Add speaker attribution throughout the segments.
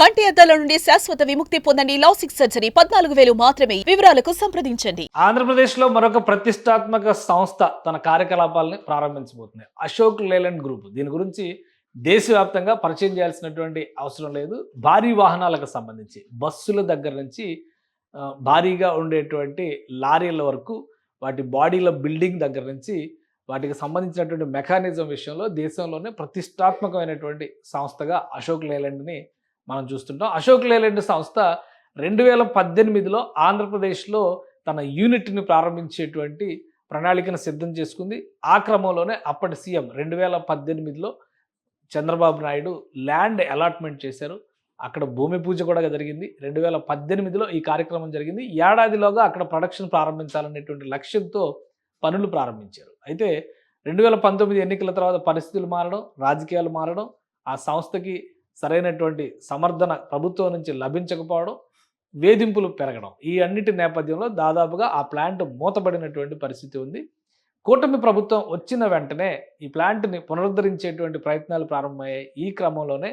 Speaker 1: కంటి అద్దాల నుండి శాశ్వత విముక్తి పొందండి లాసిక్ సర్జరీ. పద్నాలుగు వేలు మాత్రమే. వివరాలకు సంప్రదించండి.
Speaker 2: ఆంధ్రప్రదేశ్లో మరొక ప్రతిష్టాత్మక సంస్థ తన కార్యకలాపాలని ప్రారంభించబోతుంది అశోక్ లేలండ్ గ్రూప్. దీని గురించి దేశవ్యాప్తంగా పరిచయం చేయాల్సినటువంటి అవసరం లేదు. భారీ వాహనాలకు సంబంధించి బస్సుల దగ్గర నుంచి భారీగా ఉండేటువంటి లారీల వరకు వాటి బాడీల బిల్డింగ్ దగ్గర నుంచి వాటికి సంబంధించినటువంటి మెకానిజం విషయంలో దేశంలోనే ప్రతిష్టాత్మకమైనటువంటి సంస్థగా అశోక్ లేలండ్ని మనం చూస్తుంటాం. అశోక్ లేలండ్ సంస్థ రెండు వేల పద్దెనిమిదిలో ఆంధ్రప్రదేశ్లో తన యూనిట్ని ప్రారంభించేటువంటి ప్రణాళికను సిద్ధం చేసుకుంది. ఆ క్రమంలోనే అప్పటి సీఎం రెండు వేల పద్దెనిమిదిలో చంద్రబాబు నాయుడు ల్యాండ్ అలాట్మెంట్ చేశారు. అక్కడ భూమి పూజ కూడా జరిగింది. రెండు వేల పద్దెనిమిదిలో ఈ కార్యక్రమం జరిగింది. ఏడాదిలోగా అక్కడ ప్రొడక్షన్ ప్రారంభించాలనేటువంటి లక్ష్యంతో పనులు ప్రారంభించారు. అయితే రెండు వేల పంతొమ్మిది ఎన్నికల తర్వాత పరిస్థితులు మారడం రాజకీయాలు మారడం ఆ సంస్థకి సరైనటువంటి సమర్థన ప్రభుత్వం నుంచి లభించకపోవడం వేధింపులు పెరగడం. ఈ అన్నిటి నేపథ్యంలో దాదాపుగా ఆ ప్లాంట్ మూతపడినటువంటి పరిస్థితి ఉంది. కూటమి ప్రభుత్వం వచ్చిన వెంటనే ఈ ప్లాంట్ని పునరుద్ధరించేటువంటి ప్రయత్నాలు ప్రారంభమయ్యాయి. ఈ క్రమంలోనే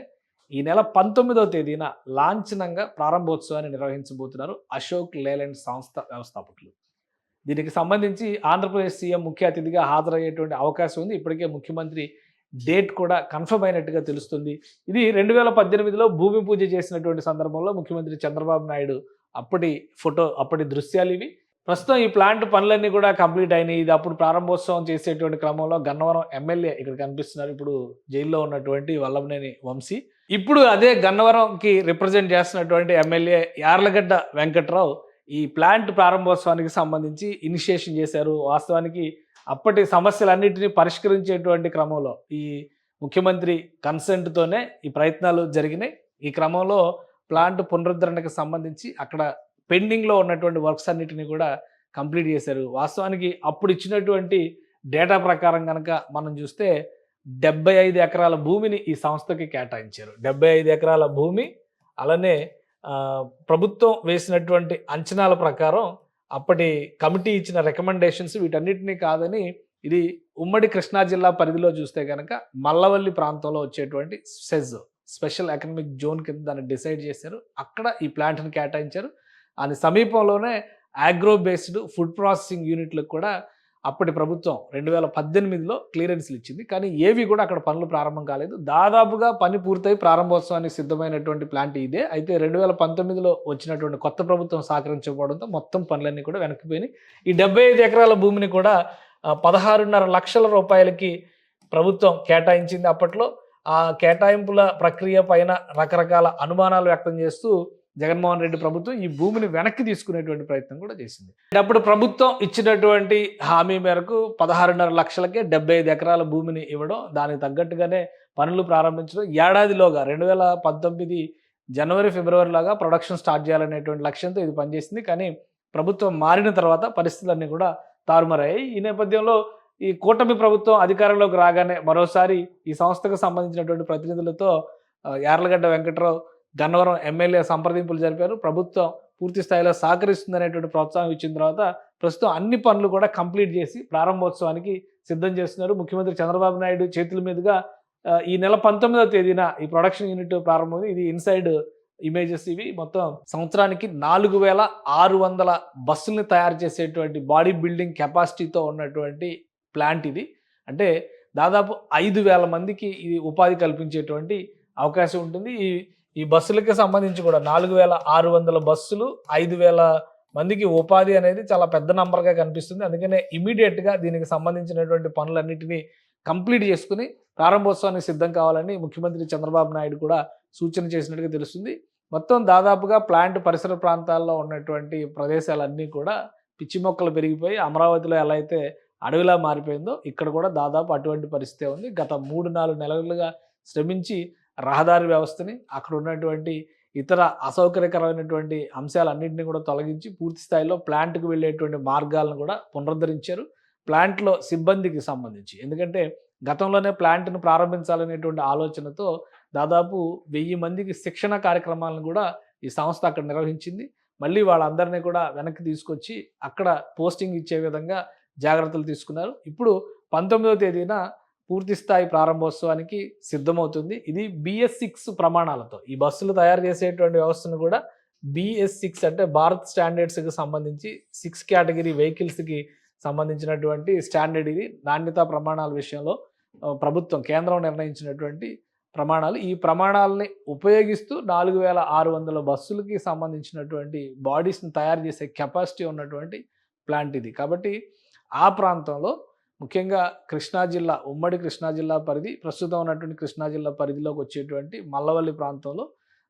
Speaker 2: ఈ నెల పంతొమ్మిదవ తేదీన లాంఛనంగా ప్రారంభోత్సవాన్ని నిర్వహించబోతున్నారు అశోక్ లేలాండ్ సంస్థ వ్యవస్థాపకులు. దీనికి సంబంధించి ఆంధ్రప్రదేశ్ సీఎం ముఖ్య అతిథిగా హాజరయ్యేటువంటి అవకాశం ఉంది. ఇప్పటికే ముఖ్యమంత్రి డేట్ కూడా కన్ఫర్మ్ అయినట్టుగా తెలుస్తుంది. ఇది రెండు వేల పద్దెనిమిదిలో భూమి పూజ చేసినటువంటి సందర్భంలో ముఖ్యమంత్రి చంద్రబాబు నాయుడు అప్పటి ఫోటో అప్పటి దృశ్యాలు ఇవి ప్రస్తుతం ఈ ప్లాంట్ పనులన్నీ కూడా కంప్లీట్ అయినాయి. ఇది అప్పుడు ప్రారంభోత్సవం చేసేటువంటి క్రమంలో గన్నవరం ఎమ్మెల్యే ఇక్కడ కనిపిస్తున్నారు. ఇప్పుడు జైల్లో ఉన్నటువంటి వల్లభనేని వంశీ. ఇప్పుడు అదే గన్నవరంకి రిప్రజెంట్ చేస్తున్నటువంటి ఎమ్మెల్యే యార్లగడ్డ వెంకట్రావు ఈ ప్లాంట్ ప్రారంభోత్సవానికి సంబంధించి ఇనిషియేషన్ చేశారు. వాస్తవానికి అప్పటి సమస్యలన్నింటినీ పరిష్కరించేటువంటి క్రమంలో ఈ ముఖ్యమంత్రి కన్సెంట్తోనే ఈ ప్రయత్నాలు జరిగినాయి. ఈ క్రమంలో ప్లాంట్ పునరుద్ధరణకు సంబంధించి అక్కడ పెండింగ్లో ఉన్నటువంటి వర్క్స్ అన్నిటిని కూడా కంప్లీట్ చేశారు. వాస్తవానికి అప్పుడు ఇచ్చినటువంటి డేటా ప్రకారం కనుక మనం చూస్తే డెబ్బై ఐదు ఎకరాల భూమిని ఈ సంస్థకి కేటాయించారు. డెబ్బై ఐదు ఎకరాల భూమి అలానే ప్రభుత్వం వేసినటువంటి అంచనాల ప్రకారం అప్పటి కమిటీ ఇచ్చిన రికమెండేషన్స్ వీటన్నిటినీ కాదని ఇది ఉమ్మడి కృష్ణా జిల్లా పరిధిలో చూస్తే కనుక మల్లవల్లి ప్రాంతంలో వచ్చేటువంటి సెజ్ స్పెషల్ ఎకనామిక్ జోన్ కింద దాన్ని డిసైడ్ చేశారు. అక్కడ ఈ ప్లాంట్ని కేటాయించారు. దాని సమీపంలోనే ఆగ్రో బేస్డ్ ఫుడ్ ప్రాసెసింగ్ యూనిట్లకు కూడా అప్పటి ప్రభుత్వం రెండు వేల పద్దెనిమిదిలో క్లియరెన్స్లు ఇచ్చింది. కానీ ఏవి కూడా అక్కడ పనులు ప్రారంభం కాలేదు. దాదాపుగా పని పూర్తయి ప్రారంభోత్సవానికి సిద్ధమైనటువంటి ప్లాంట్ ఇదే. అయితే రెండు వేల పంతొమ్మిదిలో వచ్చినటువంటి కొత్త ప్రభుత్వం సహకరించకపోవడంతో మొత్తం పనులన్నీ కూడా వెనక్కిపోయినాయి. ఈ డెబ్బై ఐదు ఎకరాల భూమిని కూడా పదహారున్నర లక్షల రూపాయలకి ప్రభుత్వం కేటాయించింది అప్పట్లో. ఆ కేటాయింపుల ప్రక్రియ పైన రకరకాల అనుమానాలు వ్యక్తం చేస్తూ జగన్మోహన్ రెడ్డి ప్రభుత్వం ఈ భూమిని వెనక్కి తీసుకునేటువంటి ప్రయత్నం కూడా చేసింది. అప్పుడు ప్రభుత్వం ఇచ్చినటువంటి హామీ మేరకు పదహారున్నర లక్షలకే డెబ్బై ఐదు ఎకరాల భూమిని ఇవ్వడం దానికి తగ్గట్టుగానే పనులు ప్రారంభించడం ఏడాదిలోగా రెండు వేల పంతొమ్మిది జనవరి ఫిబ్రవరిలాగా ప్రొడక్షన్ స్టార్ట్ చేయాలనేటువంటి లక్ష్యంతో ఇది పనిచేసింది. కానీ ప్రభుత్వం మారిన తర్వాత పరిస్థితులన్నీ కూడా తారుమారయ్యాయి. ఈ నేపథ్యంలో ఈ కూటమి ప్రభుత్వం అధికారంలోకి రాగానే మరోసారి ఈ సంస్థకు సంబంధించినటువంటి ప్రతినిధులతో యార్లగడ్డ వెంకట్రావు గన్నవరం ఎమ్మెల్యే సంప్రదింపులు జరిపారు. ప్రభుత్వం పూర్తి స్థాయిలో సహకరిస్తుందనేటువంటి ప్రోత్సాహం ఇచ్చిన తర్వాత ప్రస్తుతం అన్ని పనులు కూడా కంప్లీట్ చేసి ప్రారంభోత్సవానికి సిద్ధం చేస్తున్నారు. ముఖ్యమంత్రి చంద్రబాబు నాయుడు చేతుల మీదుగా ఈ నెల పంతొమ్మిదవ తేదీన ఈ ప్రొడక్షన్ యూనిట్ ప్రారంభమైంది. ఇది ఇన్సైడ్ ఇమేజెస్ ఇవి. మొత్తం సంవత్సరానికి నాలుగు వేల ఆరు వందల బస్సుల్ని తయారు చేసేటువంటి బాడీ బిల్డింగ్ కెపాసిటీతో ఉన్నటువంటి ప్లాంట్ ఇది. అంటే దాదాపు ఐదు వేల మందికి ఇది ఉపాధి కల్పించేటువంటి అవకాశం ఉంటుంది. ఈ ఈ బస్సులకి సంబంధించి కూడా నాలుగు వేల ఆరు వందల బస్సులు ఐదు వేల మందికి ఉపాధి అనేది చాలా పెద్ద నంబర్గా కనిపిస్తుంది. అందుకనే ఇమీడియట్గా దీనికి సంబంధించినటువంటి పనులన్నింటినీ కంప్లీట్ చేసుకుని ప్రారంభోత్సవానికి సిద్ధం కావాలని ముఖ్యమంత్రి చంద్రబాబు నాయుడు కూడా సూచన చేసినట్టుగా తెలుస్తుంది. మొత్తం దాదాపుగా ప్లాంట్ పరిసర ప్రాంతాల్లో ఉన్నటువంటి ప్రదేశాలన్నీ కూడా పిచ్చి మొక్కలు పెరిగిపోయి అమరావతిలో ఎలా అయితే అడవిలా మారిపోయిందో ఇక్కడ కూడా దాదాపు అటువంటి పరిస్థితే ఉంది. గత మూడు నాలుగు నెలలుగా శ్రమించి రహదారి వ్యవస్థని అక్కడ ఉన్నటువంటి ఇతర అసౌకర్యకరమైనటువంటి అంశాలన్నింటినీ కూడా తొలగించి పూర్తి స్థాయిలో ప్లాంట్కి వెళ్ళేటువంటి మార్గాలను కూడా పునరుద్ధరించారు. ప్లాంట్లో సిబ్బందికి సంబంధించి. ఎందుకంటే గతంలోనే ప్లాంట్ను ప్రారంభించాలనేటువంటి ఆలోచనతో దాదాపు వెయ్యి మందికి శిక్షణ కార్యక్రమాలను కూడా ఈ సంస్థ అక్కడ నిర్వహించింది. మళ్ళీ వాళ్ళందరినీ కూడా వెనక్కి తీసుకొచ్చి అక్కడ పోస్టింగ్ ఇచ్చే విధంగా జాగ్రత్తలు తీసుకున్నారు. ఇప్పుడు పంతొమ్మిదవ తేదీన పూర్తి స్థాయి ప్రారంభోత్సవానికి సిద్ధమవుతుంది. ఇది బిఎస్ సిక్స్ ప్రమాణాలతో. ఈ బస్సులు తయారు చేసేటువంటి వ్యవస్థను కూడా బిఎస్ సిక్స్ అంటే భారత్ స్టాండర్డ్స్కి సంబంధించి సిక్స్ కేటగిరీ వెహికల్స్కి సంబంధించినటువంటి స్టాండర్డ్ ఇది. నాణ్యతా ప్రమాణాల విషయంలో ప్రభుత్వం కేంద్రం నిర్ణయించినటువంటి ప్రమాణాలు. ఈ ప్రమాణాలని ఉపయోగిస్తూ నాలుగు వేల ఆరు వందల బస్సులకి సంబంధించినటువంటి బాడీస్ని తయారు చేసే కెపాసిటీ ఉన్నటువంటి ప్లాంట్ ఇది. కాబట్టి ఆ ప్రాంతంలో ముఖ్యంగా కృష్ణా జిల్లా ఉమ్మడి కృష్ణా జిల్లా పరిధి ప్రస్తుతం ఉన్నటువంటి కృష్ణా జిల్లా పరిధిలోకి వచ్చేటువంటి మల్లవల్లి ప్రాంతంలో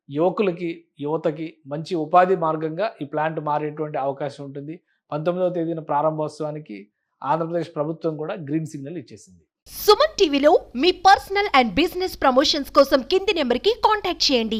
Speaker 2: యువకులకి యువతకి మంచి ఉపాధి మార్గంగా ఈ ప్లాంట్ మారేటువంటి అవకాశం ఉంటుంది. పంతొమ్మిదవ తేదీన ప్రారంభోత్సవానికి ఆంధ్రప్రదేశ్ ప్రభుత్వం కూడా గ్రీన్ సిగ్నల్ ఇచ్చేసింది.
Speaker 3: సుమన్ టీవీలో మీ పర్సనల్ అండ్ బిజినెస్ ప్రమోషన్స్ కోసం కింది నెంబర్కి కాంటాక్ట్ చేయండి.